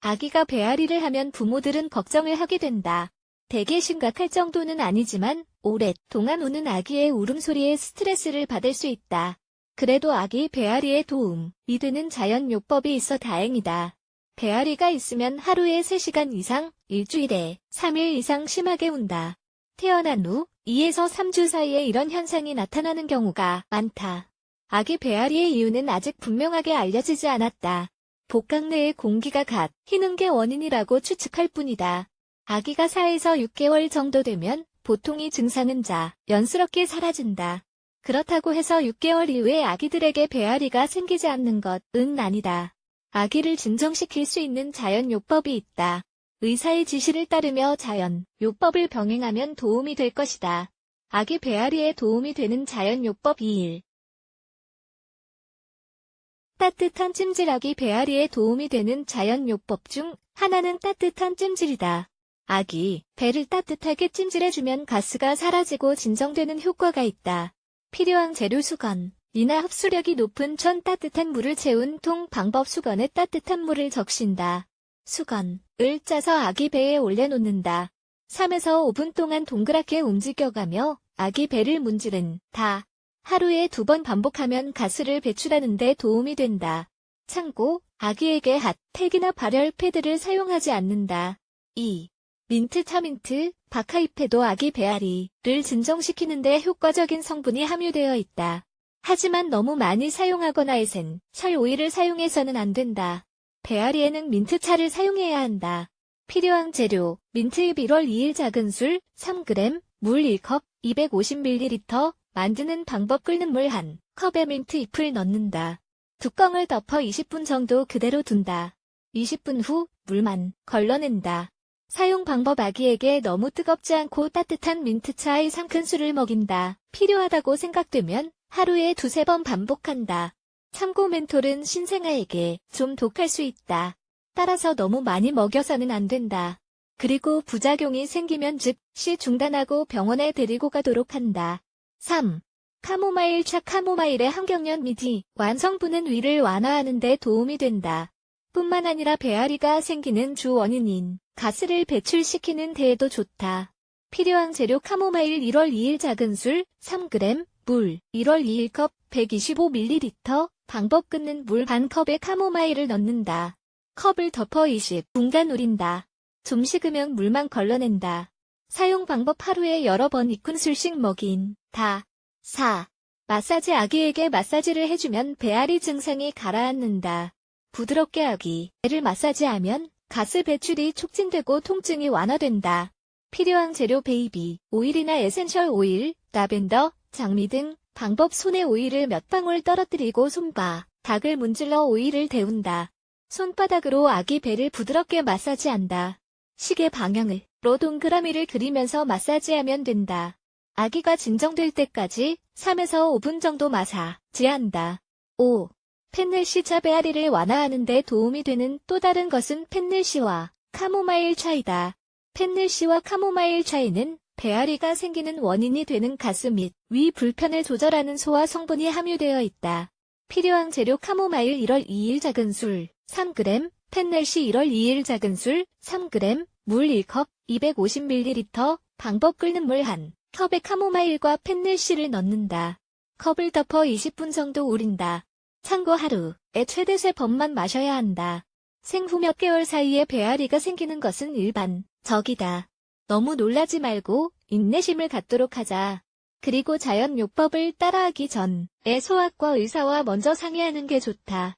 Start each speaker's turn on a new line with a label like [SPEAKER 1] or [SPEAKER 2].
[SPEAKER 1] 아기가 배앓이를 하면 부모들은 걱정을 하게 된다. 대개 심각할 정도는 아니지만 오랫동안 우는 아기의 울음소리에 스트레스를 받을 수 있다. 그래도 아기 배앓이에 도움이 되는 자연요법이 있어 다행이다. 배앓이가 있으면 하루에 3시간 이상, 일주일에 3일 이상 심하게 운다. 태어난 후 2에서 3주 사이에 이런 현상이 나타나는 경우가 많다. 아기 배앓이의 이유는 아직 분명하게 알려지지 않았다. 복강 내의 공기가 갓 희는 게 원인이라고 추측할 뿐이다. 아기가 4에서 6개월 정도 되면 보통 이 증상은 자 연스럽게 사라진다. 그렇다고 해서 6개월 이후에 아기들에게 배앓이가 생기지 않는 것은 아니다. 아기를 진정시킬 수 있는 자연요법이 있다. 의사의 지시를 따르며 자연요법을 병행하면 도움이 될 것이다. 아기 배앓이에 도움이 되는 자연요법 2일. 따뜻한 찜질하기 배앓이에 도움이 되는 자연요법 중 하나는 따뜻한 찜질이다. 아기 배를 따뜻하게 찜질해주면 가스가 사라지고 진정되는 효과가 있다. 필요한 재료 수건, 이나 흡수력이 높은 천 따뜻한 물을 채운 통 방법 수건에 따뜻한 물을 적신다. 수건을 짜서 아기 배에 올려놓는다. 3에서 5분 동안 동그랗게 움직여가며 아기 배를 문지른 다. 하루에 두 번 반복하면 가스를 배출하는 데 도움이 된다. 참고, 아기에게 핫, 팩이나 발열 패드를 사용하지 않는다. 2. 민트 차민트, 바카잎에도 아기 배앓이를 진정시키는 데 효과적인 성분이 함유되어 있다. 하지만 너무 많이 사용하거나 에센, 셜 오일을 사용해서는 안 된다. 배앓이에는 민트차를 사용해야 한다. 필요한 재료, 민트잎 1월 2일 작은 술, 3g, 물 1컵, 250ml, 만드는 방법 끓는 물 한 컵에 민트 잎을 넣는다. 뚜껑을 덮어 20분 정도 그대로 둔다. 20분 후 물만 걸러낸다. 사용 방법 아기에게 너무 뜨겁지 않고 따뜻한 민트차의 상큰술을 먹인다. 필요하다고 생각되면 하루에 두세 번 반복한다. 참고 멘톨은 신생아에게 좀 독할 수 있다. 따라서 너무 많이 먹여서는 안 된다. 그리고 부작용이 생기면 즉시 중단하고 병원에 데리고 가도록 한다. 3. 카모마일 차 카모마일의 항경련 미디 완성분은 위를 완화하는 데 도움이 된다. 뿐만 아니라 배앓이가 생기는 주 원인인 가스를 배출시키는 데에도 좋다. 필요한 재료 카모마일 1월 2일 작은 술 3g, 물 1월 2일 컵 125ml, 방법 끓는 물 반 컵에 카모마일을 넣는다. 컵을 덮어 20분간 우린다. 좀 식으면 물만 걸러낸다. 사용 방법 하루에 여러 번 2큰술씩 먹인 다. 4. 마사지 아기에게 마사지를 해주면 배앓이 증상이 가라앉는다. 부드럽게 아기 배를 마사지하면 가스 배출이 촉진되고 통증이 완화된다. 필요한 재료 베이비, 오일이나 에센셜 오일, 라벤더, 장미 등 방법 손에 오일을 몇 방울 떨어뜨리고 손바, 닭을 문질러 오일을 데운다. 손바닥으로 아기 배를 부드럽게 마사지한다. 시계 방향을 로 동그라미를 그리면서 마사지하면 된다. 아기가 진정될 때까지 3에서 5분 정도 마사지한다. 5. 펜넬시 자배아리를 완화하는 데 도움이 되는 또 다른 것은 펜넬시와 카모마일 차이다. 펜넬시와 카모마일 차이는 배앓이가 생기는 원인이 되는 가스 및 위 불편을 조절하는 소화 성분이 함유되어 있다. 필요한 재료 카모마일 1월 2일 작은 술 3g, 펜넬시 1월 2일 작은 술 3g, 물 1컵 250ml, 방법 끓는 물한 컵에 카모마일과 펜넬시를 넣는다. 컵을 덮어 20분 정도 우린다. 참고 하루에 최대 3번만 마셔야 한다. 생후 몇 개월 사이에 배앓이가 생기는 것은 일반 적이다. 너무 놀라지 말고 인내심을 갖도록 하자. 그리고 자연요법을 따라하기 전에 소아과 의사와 먼저 상의하는 게 좋다.